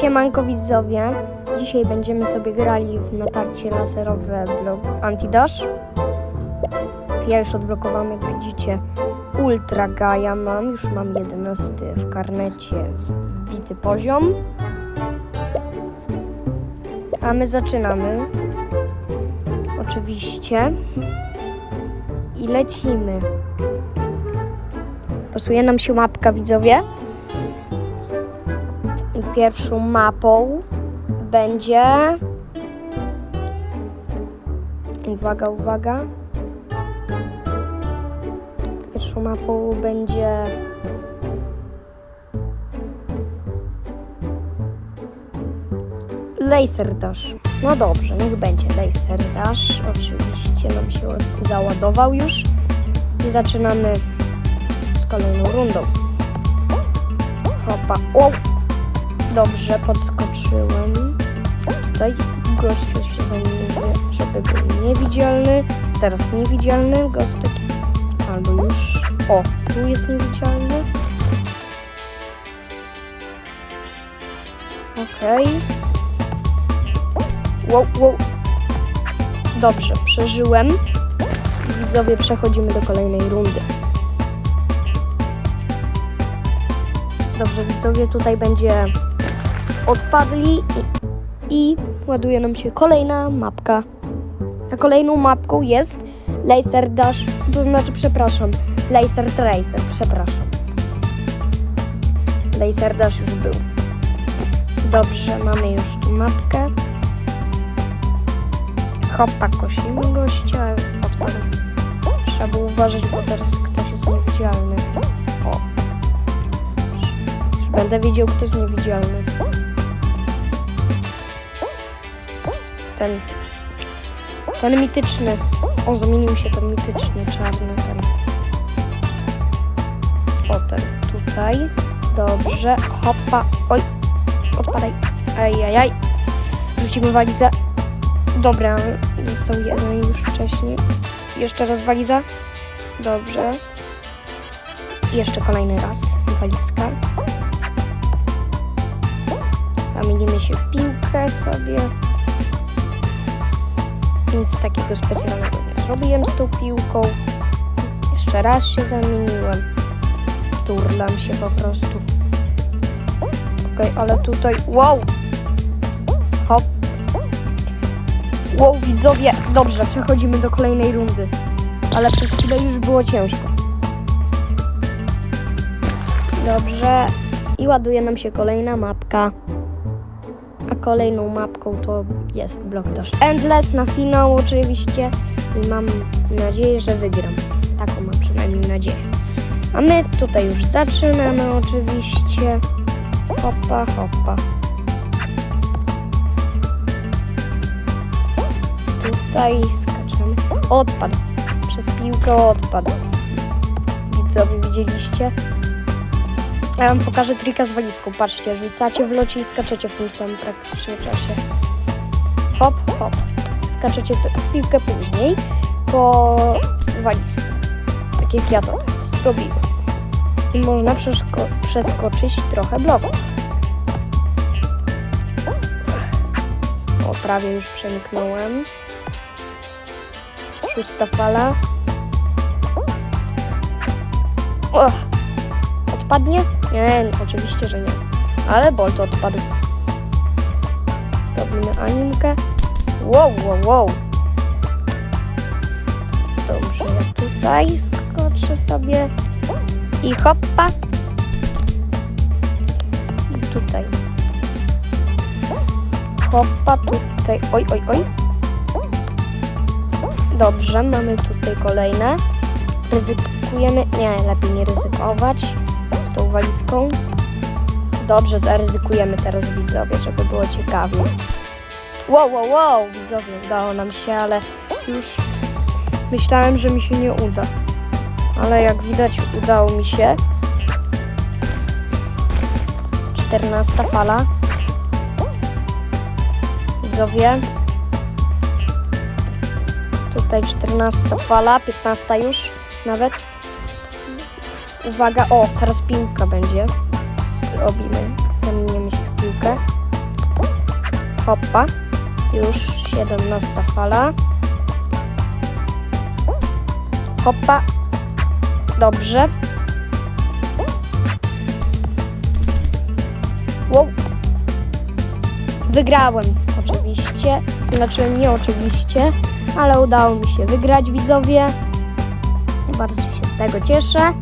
Siemanko widzowie, dzisiaj będziemy sobie grali w natarcie laserowe blok Antidash. Ja już odblokowałem, jak widzicie, Ultra Gaia mam, już mam 11 w karnecie wbity poziom. A my zaczynamy. Oczywiście. I lecimy. Losuje nam się mapka widzowie. Pierwszą mapą będzie. Uwaga, uwaga. Pierwszą mapą będzie. Laser Dash. No dobrze, niech będzie Laser Dash. Oczywiście nam się załadował już. I zaczynamy z kolejną rundą. Hopa. O! Dobrze, podskoczyłem. Tutaj gościu się zamienił, żeby był niewidzialny. Teraz niewidzialny gostek. Albo już... O, tu jest niewidzialny. Okej. Wow, wow. Dobrze, przeżyłem. Widzowie, przechodzimy do kolejnej rundy. Dobrze, widzowie, tutaj będzie odpadli i, i ładuje nam się kolejna mapka. A kolejną mapką jest Laser Dash, to znaczy, przepraszam, Laser Tracer, przepraszam. Laser Dash już był. Dobrze, mamy już tu mapkę. Hopa, kosimy gościa, odpadł. Trzeba było uważać, bo teraz ktoś jest niewidzialny. O. Będę wiedział, kto jest niewidzialny. Ten. Ten mityczny. O, zamienił się ten mityczny, czarny ten. O, ten tutaj. Dobrze. Hopa. Oj. Odpadaj. Ajajaj. Rzucimy walizę. Dobra, został jeden już wcześniej. Jeszcze raz waliza. Dobrze. Jeszcze kolejny raz walizka. Zamienimy się w piłkę sobie. Nic takiego specjalnego nie zrobiłem z tą piłką. Jeszcze raz się zamieniłem. Turlam się po prostu. Okej, ale tutaj... Wow! Hop. Wow, widzowie! Dobrze, przechodzimy do kolejnej rundy. Ale przez chwilę już było ciężko. Dobrze. I ładuje nam się kolejna mapka. A kolejną mapką to jest Block Dash Endless na finał oczywiście. I mam nadzieję, że wygram. Taką mam przynajmniej nadzieję. A my tutaj już zaczynamy oczywiście. Hopa, hopa. Tutaj skaczemy. Odpadł. Przez piłkę odpadł. Widzowie widzieliście? Ja wam pokażę trika z walizką. Patrzcie, rzucacie w locie i skaczecie w tym samym praktycznie czasie. Hop, hop. Skaczecie chwilkę później po walizce. Tak jak ja to zrobiłem. I można przeskoczyć trochę bloków. O, prawie już przemknąłem. Szósta fala. Och. Odpadnie? Nie, oczywiście, że nie. Ale Bolt odpadł. Robimy animkę. Wow, wow, wow. Dobrze, ja tutaj skoczę sobie. I hoppa. I tutaj. Hoppa, tutaj. Oj, oj, oj. Dobrze, mamy tutaj kolejne. Ryzykujemy. Nie, lepiej nie ryzykować walizką. Dobrze, zaryzykujemy teraz widzowie, żeby było ciekawie. Wow, wow, wow, widzowie, udało nam się, ale już myślałem, że mi się nie uda. Ale jak widać, udało mi się. 14 fala. Widzowie. Tutaj 14 fala, 15 już nawet. Uwaga, o, teraz piłka będzie. Robimy, zamienimy się w piłkę. Hoppa. Już 17 fala. Hoppa. Dobrze. Wow. Wygrałem oczywiście. Znaczy nie oczywiście, ale udało mi się wygrać widzowie. Bardzo się z tego cieszę.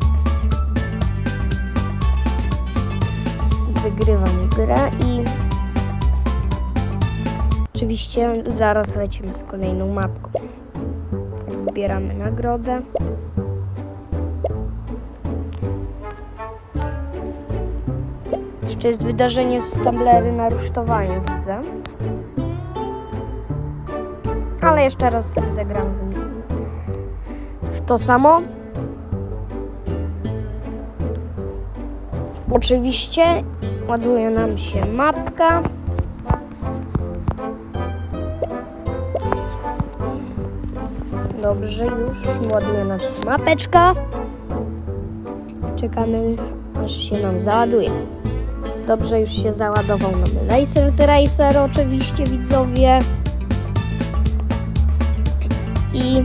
Wygrywam grę i oczywiście zaraz lecimy z kolejną mapką. Wybieramy nagrodę. Jeszcze jest wydarzenie z tablery na rusztowanie, widzę. Ale jeszcze raz sobie zagram w to samo. Oczywiście ładuje nam się mapka. Dobrze, już ładuje nam się mapeczka. Czekamy, aż się nam załaduje. Dobrze, już się załadował nam Laser Tracer, oczywiście widzowie. I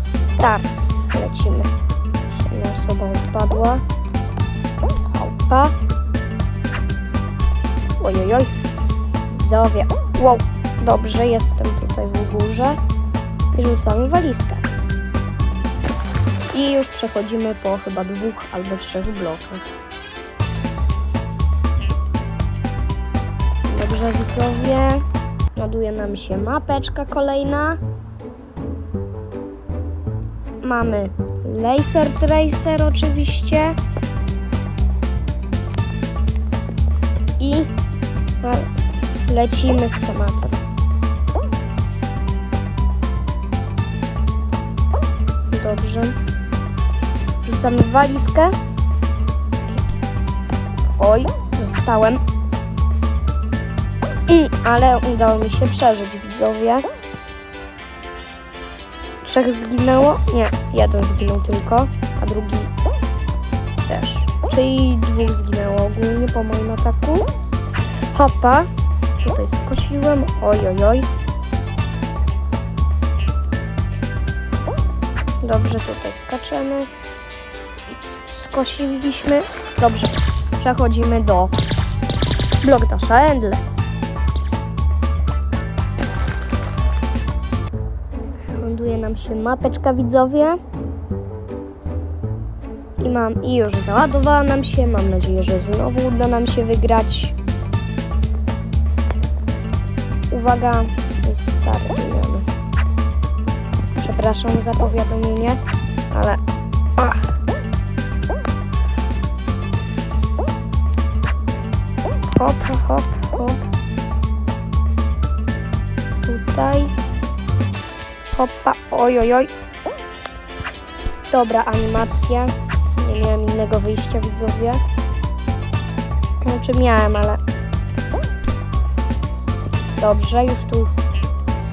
start. Lecimy. Jedna osoba odpadła. Hopa. Ojojoj. Widzowie. Wow. Dobrze, jestem tutaj w górze. I rzucamy walizkę. I już przechodzimy po chyba dwóch albo trzech blokach. Dobrze, widzowie. Ładuje nam się mapeczka kolejna. Mamy Laser Tracer oczywiście. Lecimy z tematem. Dobrze. Rzucamy walizkę. Oj, zostałem. Ale udało mi się przeżyć, widzowie. Trzech zginęło? Nie, jeden zginął tylko, a drugi też. Czyli dwóch zginęło ogólnie po moim ataku. Hopa. Tutaj skosiłem. Oj, oj, oj. Dobrze, tutaj skaczemy. Skosiliśmy. Dobrze. Przechodzimy do Block Dasha Endless. Ląduje nam się mapeczka widzowie. I mam i już załadowała nam się. Mam nadzieję, że znowu uda nam się wygrać. Uwaga, jest. Przepraszam za powiadomienie, ale. Ach. Hop, hop, hop. Tutaj. Hopa, oj, oj, oj. Dobra animacja. Nie miałem innego wyjścia, widzowie. Znaczy miałem, ale... Dobrze, już tu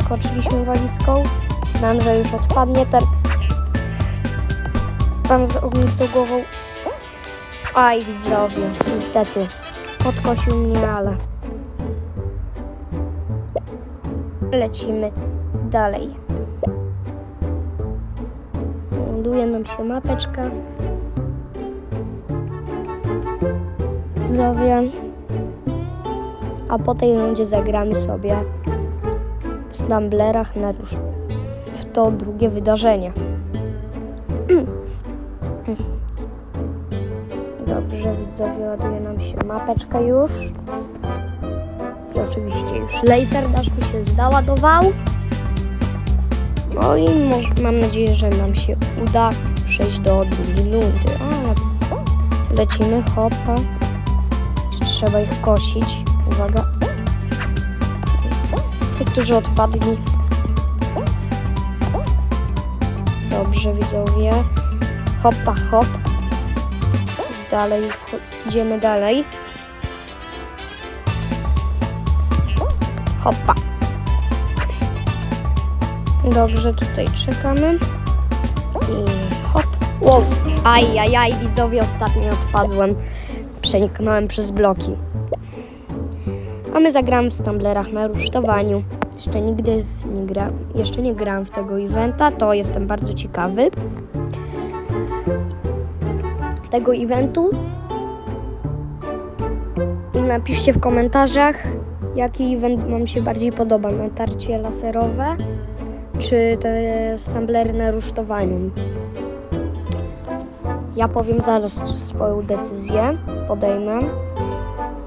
skoczyliśmy walizką. Mam, że już odpadnie ten... Pan z ognistą głową. Aj, widzowie, niestety. Podkosił mnie, ale... Lecimy dalej. Ląduje nam się mapeczka. Zowie. A po tej rundzie zagramy sobie w Stumblerach na róż w to drugie wydarzenie. Dobrze, widzowie, ładuje nam się mapeczka już. I oczywiście już laser dash się załadował. No i mam nadzieję, że nam się uda przejść do drugiej rundy. Ale lecimy, hopa. Trzeba ich kosić. Uwaga. Ci, którzy odpadli. Dobrze, widzowie. Hopa, hop. Dalej, idziemy dalej. Hopa. Dobrze, tutaj czekamy. I hop. Wow. Aj, aj, aj, widzowie, ostatnio odpadłem. Przeniknąłem przez bloki. A my zagramy w Stumblerach na rusztowaniu. Jeszcze nigdy nie gra, jeszcze nie grałem w tego eventa, to jestem bardzo ciekawy tego eventu. I napiszcie w komentarzach, jaki event Wam się bardziej podoba. Natarcie laserowe, czy te stumblery na rusztowaniu. Ja powiem zaraz swoją decyzję, podejmę,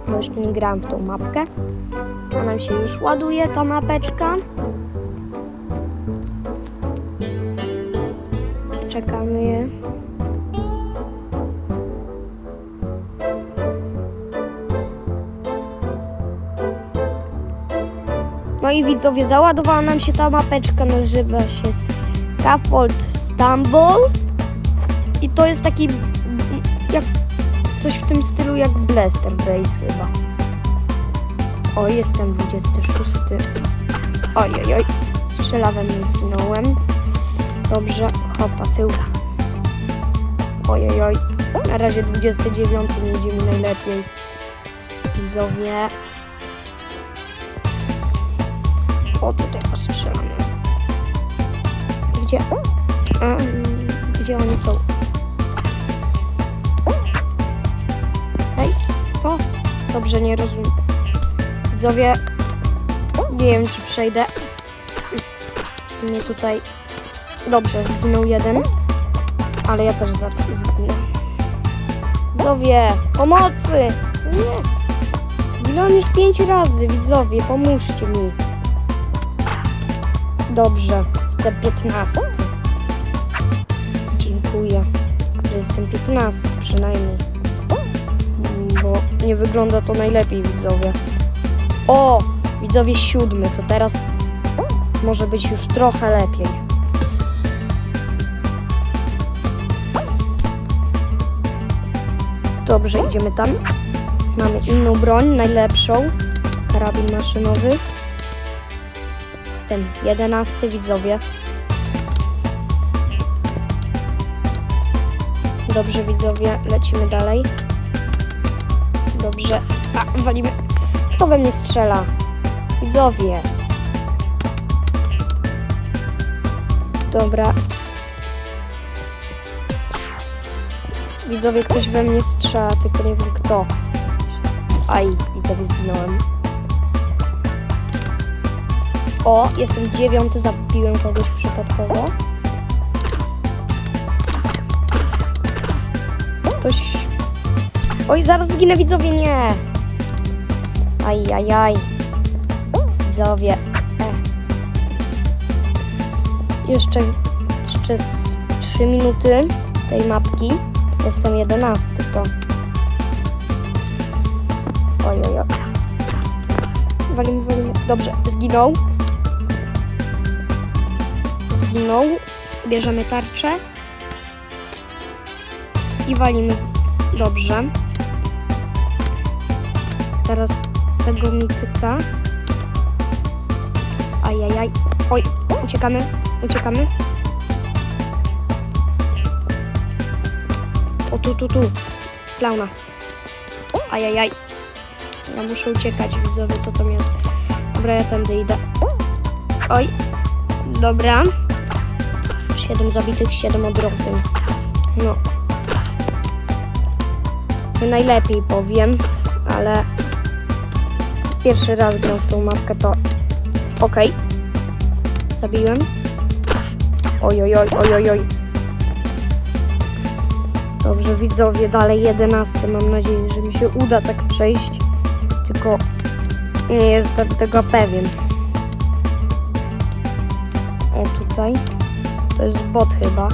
bo jeszcze nie grałam w tą mapkę. A nam się już ładuje ta mapeczka. Czekamy je. No i widzowie, załadowała nam się ta mapeczka, nazywa się Scaffold Stumble. I to jest taki coś w tym stylu jak Blaster Base chyba. O, jestem 26. Oj, oj, oj. Strzelawem nie zginąłem. Dobrze, hopa, tył. Oj, oj, oj. Na razie 29 nie idzie mi najlepiej. Widzowie. O, tutaj postrzelamy. Gdzie? Em, gdzie oni są? Dobrze, nie rozumiem. Widzowie, nie wiem, czy przejdę. Nie tutaj. Dobrze, zginął jeden. Ale ja też zginę. Widzowie, pomocy! Nie! Zginąłem już pięć razy, widzowie, pomóżcie mi. Dobrze, jestem 15. Dziękuję, że jestem 15 przynajmniej. Bo nie wygląda to najlepiej, widzowie. O! Widzowie siódmy, to teraz może być już trochę lepiej. Dobrze, idziemy tam. Mamy inną broń, najlepszą. Karabin maszynowy. Jestem 11 widzowie. Dobrze widzowie, lecimy dalej. Dobrze. A, walimy. Kto we mnie strzela? Widzowie. Dobra. Widzowie, ktoś we mnie strzela, tylko nie wiem kto. Aj, widzowie, zginąłem. O, jestem dziewiąty, zabiłem kogoś przypadkowo. Oj, zaraz zginę, widzowie, nie! Aj, aj, aj. Widzowie. E. Jeszcze, jeszcze z 3 minuty tej mapki. Jestem 11, to... Oj, oj, oj. Walimy, walimy. Dobrze, zginął. Zginął. Bierzemy tarczę. I walimy. Dobrze. Teraz tego mityka. Ajajaj. Oj, uciekamy, uciekamy. O, tu, tu, tu. Klauna. Ajajaj. Ja muszę uciekać, widzowie, co tam jest. Dobra, ja tędy idę. Oj. Dobra. Siedem zabitych, siedem odrodzeń. No. Najlepiej powiem, ale pierwszy raz gram w tą mapkę, to okej. Zabiłem. Oj, oj, oj, oj. Dobrze, widzowie, dalej 11. Mam nadzieję, że mi się uda tak przejść. Tylko nie jestem tego pewien. O, tutaj. To jest bot chyba.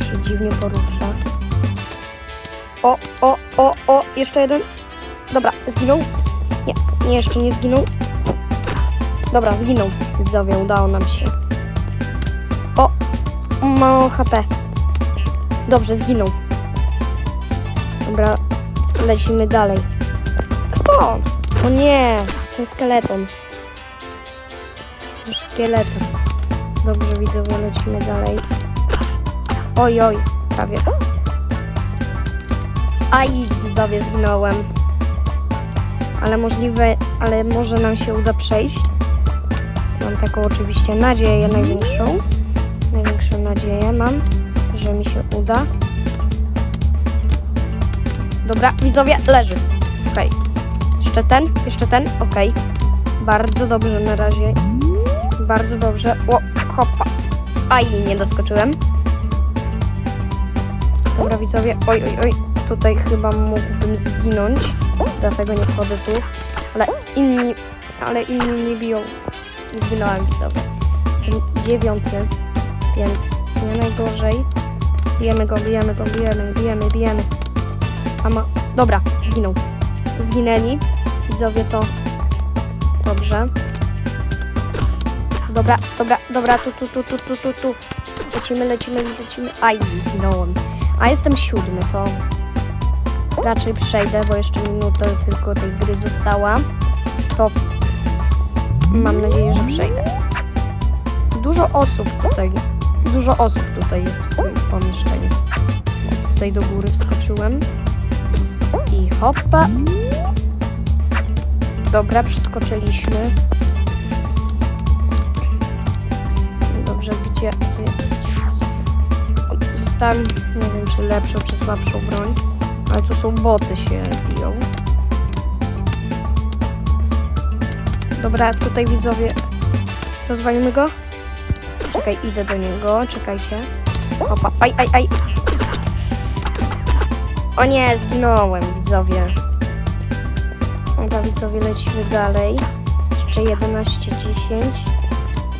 Się dziwnie porusza. O, o, o, o, jeszcze jeden. Dobra, zginął. Nie, jeszcze nie zginął. Dobra, zginął. Widzowie, udało nam się. O, mało HP. Dobrze, zginął. Dobra, lecimy dalej. Kto? O nie, ten skeleton. Szkieleton. Dobrze, widzowie, lecimy dalej. Oj, oj, prawie. Aj, widzowie, zginąłem. Ale możliwe, ale może nam się uda przejść. Mam taką oczywiście nadzieję największą. Największą nadzieję mam, że mi się uda. Dobra, widzowie, leży. Okej. Jeszcze ten, jeszcze ten, okej. Bardzo dobrze na razie. Bardzo dobrze. O, hopa. Aj, nie doskoczyłem. Dobra, widzowie. Oj, oj, oj. Tutaj chyba mógłbym zginąć. Dlatego nie wchodzę tu. Ale inni, ale inni mnie biją. Zginąłem. Jestem dziewiąty, więc nie najgorzej. Bijemy go, bijemy go, bijemy, bijemy, bijemy. A ma... Dobra, zginął. Zginęli. Widzowie to... Dobrze. Dobra, dobra, dobra, tu, tu, tu, tu, tu, tu, tu. Lecimy, lecimy, lecimy. Aj, zginąłem. A jestem siódmy, to raczej przejdę, bo jeszcze minuta tylko tej gry została. To mam nadzieję, że przejdę. Dużo osób tutaj, dużo osób tutaj jest w tym pomieszczeniu. Tutaj do góry wskoczyłem. I hoppa. Dobra, przeskoczyliśmy. Dobrze, gdzie ty? Zostałem, nie wiem czy lepszą, czy słabszą broń. Ale tu są boty się biją. Dobra, tutaj widzowie. Rozwalimy go? Czekaj, idę do niego, czekajcie. Opa, aj, aj, aj. O nie, zginąłem, widzowie. Dobra, widzowie, lecimy dalej. Jeszcze 11, 10.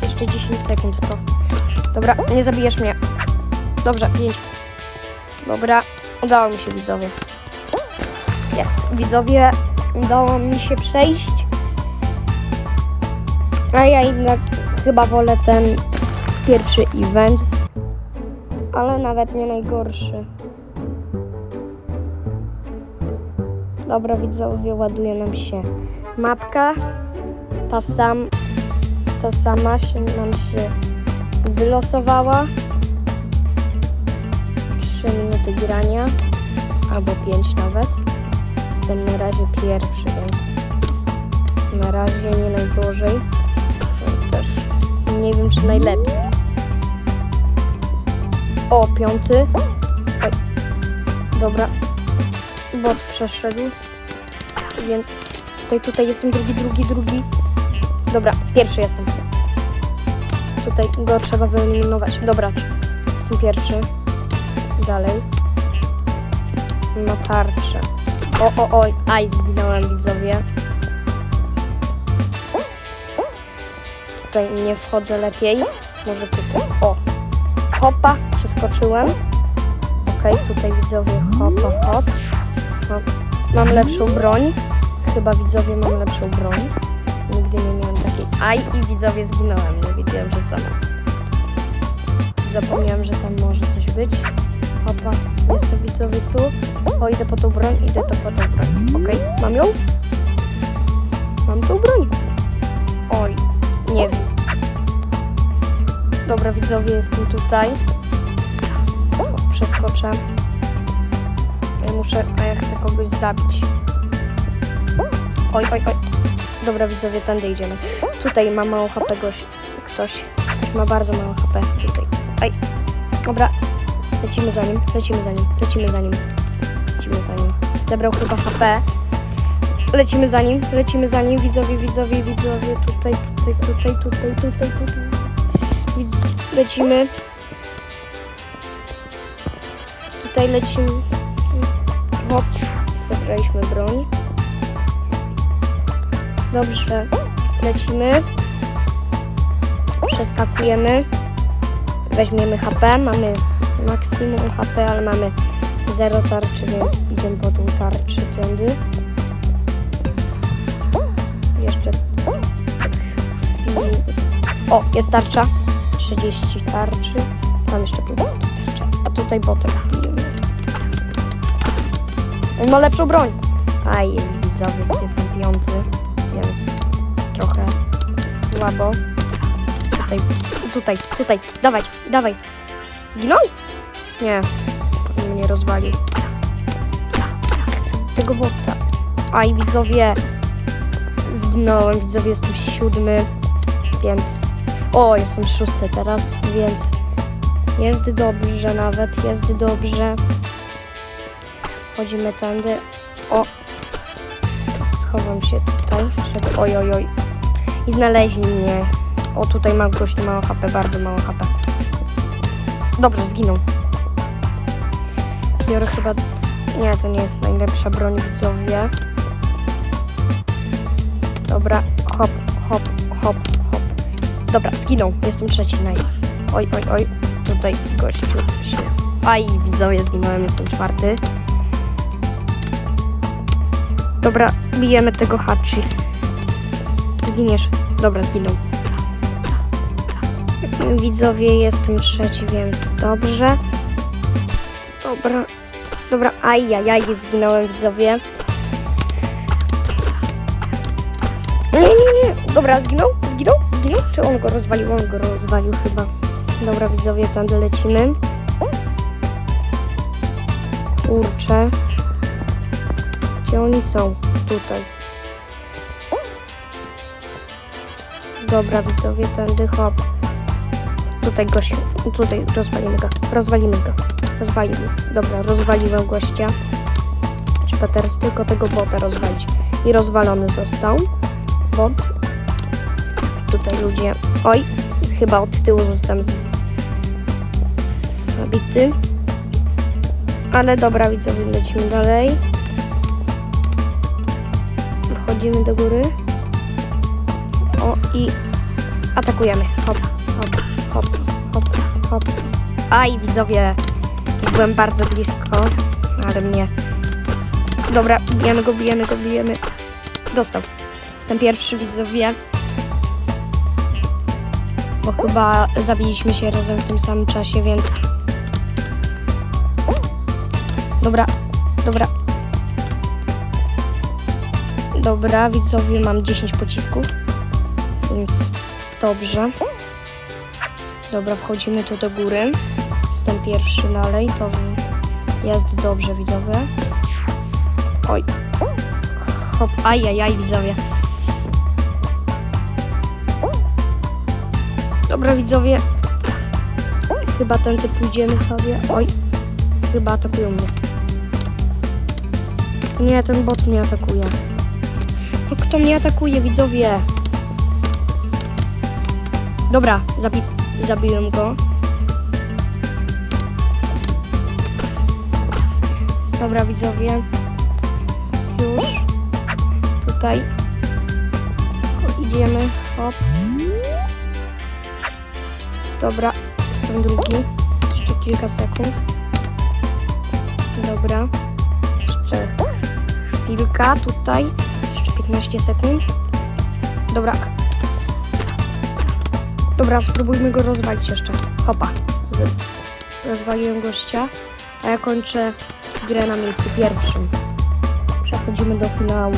Jeszcze 10 sekund to. Dobra, nie zabijesz mnie. Dobrze, 5. Dobra, udało mi się, widzowie. Jest, widzowie, udało mi się przejść. A ja jednak chyba wolę ten pierwszy event. Ale nawet nie najgorszy. Dobra, widzowie, ładuje nam się mapka. Ta sam, ta sama się nam się wylosowała. 3 minuty grania, albo 5 nawet. Jestem na razie pierwszy, więc na razie nie najgorzej. Też nie wiem, czy najlepiej. O, piąty. Oj. Dobra. Bot przeszedł. Więc tutaj, tutaj jestem drugi, drugi, drugi. Dobra, pierwszy jestem. Tutaj go trzeba wyeliminować. Dobra, jestem pierwszy. Dalej. Ma tarczę. O, o, oj, aj, zginąłem widzowie. Tutaj nie wchodzę lepiej. Może tutaj. O! Hopa, przeskoczyłem. Okej, tutaj widzowie hopa, hop. No, mam lepszą broń. Chyba widzowie mam lepszą broń. Nigdy nie miałem takiej. Aj, i widzowie zginąłem. Nie wiedziałem, że tam. Zapomniałem, że tam może coś być. Hopa, jestem widzowie tu. O, idę po tą broń, idę to po tą broń. Okej, mam ją? Mam tą broń. Oj, nie wiem. Dobra, widzowie, jestem tutaj. O, przeskoczę. Ja muszę, a ja chcę kogoś zabić. Oj, oj, oj. Dobra, widzowie, tędy idziemy. Tutaj ma mało HP goś. Ktoś. Ktoś ma bardzo mało HP. Tutaj. Aj. Dobra. Lecimy za nim, lecimy za nim, lecimy za nim. Lecimy za nim. Zebrał chyba HP. Lecimy za nim, lecimy za nim. Widzowie, widzowie, widzowie. Tutaj, tutaj, tutaj, tutaj, tutaj, tutaj. Lecimy. Tutaj lecimy. Hop. Zebraliśmy broń. Dobrze. Lecimy. Przeskakujemy. Weźmiemy HP. Mamy maksimum HP, ale mamy 0 tarczy, więc idziemy po tą tarczę tędy. Jeszcze. O, jest tarcza. 30 tarczy. Mam jeszcze 5 tarczy. A tutaj botem bijemy. On ma lepszą broń. Aj, widzowie, jestem piąty, więc trochę słabo. Tutaj, tutaj, tutaj, dawaj, dawaj. Zginął? Nie, mnie rozwalił. Tego bota. Aj, widzowie, zginąłem, widzowie, jestem siódmy, więc... O, jestem szósty teraz, więc jest dobrze nawet, jest dobrze. Chodzimy tędy. O! Schowam się tutaj, żeby... Oj, oj, oj. I znaleźli mnie. O, tutaj mam gość mało HP, bardzo mało HP. Dobrze, zginął. Biorę chyba... Nie, to nie jest najlepsza broń, widzowie. Dobra, hop, hop, hop, hop. Dobra, zginął. Jestem trzeci naj. Oj, oj, oj. Tutaj gościu się... Aj, widzowie, zginąłem, jestem czwarty. Dobra, bijemy tego Hachi. Zginiesz. Dobra, zginął. Widzowie, jestem trzeci, więc dobrze. Dobra. Dobra, ajajaj, zginąłem, widzowie. Nie, nie, nie. Dobra, zginął? Zginął? Zginął? Czy on go rozwalił? On go rozwalił chyba. Dobra, widzowie, tam lecimy. Kurczę. Gdzie oni są? Tutaj. Dobra, widzowie, tędy hop. Tutaj gościu. Tutaj rozwalimy go. Rozwalimy go. Rozwalimy. Dobra, rozwaliłem gościa. Trzeba teraz tylko tego bota rozwalić. I rozwalony został. Bot. Tutaj ludzie. Oj, chyba od tyłu zostałem z... zabity. Ale dobra, widzowie, lecimy dalej. Wchodzimy do góry. O i atakujemy. Hop, hop, hop, hop, hop. Aj, widzowie, byłem bardzo blisko, ale mnie. Dobra, bijemy go, bijemy go, bijemy. Dostał. Jestem pierwszy, widzowie. Bo chyba zabiliśmy się razem w tym samym czasie, więc. Dobra, dobra. Dobra, widzowie, mam 10 pocisków. Więc dobrze. Dobra, wchodzimy tu do góry. Pierwszy dalej, to jest dobrze, widzowie. Oj. Hop, ajajaj, widzowie. Dobra, widzowie. Chyba tędy pójdziemy sobie. Oj. Chyba atakują mnie. Nie, ten bot mnie atakuje. No, kto mnie atakuje, widzowie? Dobra, zabi zabiłem go. Dobra, widzowie. Już. Tutaj. Idziemy. Hop. Dobra, jestem drugi. Jeszcze kilka sekund. Dobra. Jeszcze chwilka tutaj. Jeszcze 15 sekund. Dobra. Dobra, spróbujmy go rozwalić jeszcze. Hopa. Rozwaliłem gościa, a ja kończę grę na miejscu pierwszym. Przechodzimy do finału.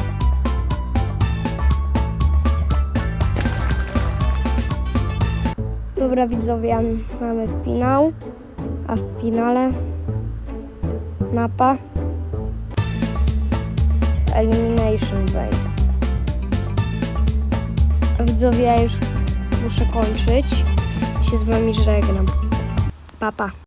Dobra widzowie, mamy finał, a w finale mapa Elimination Base. A Widzowie, ja już muszę kończyć. Się z wami żegnam. Pa, pa.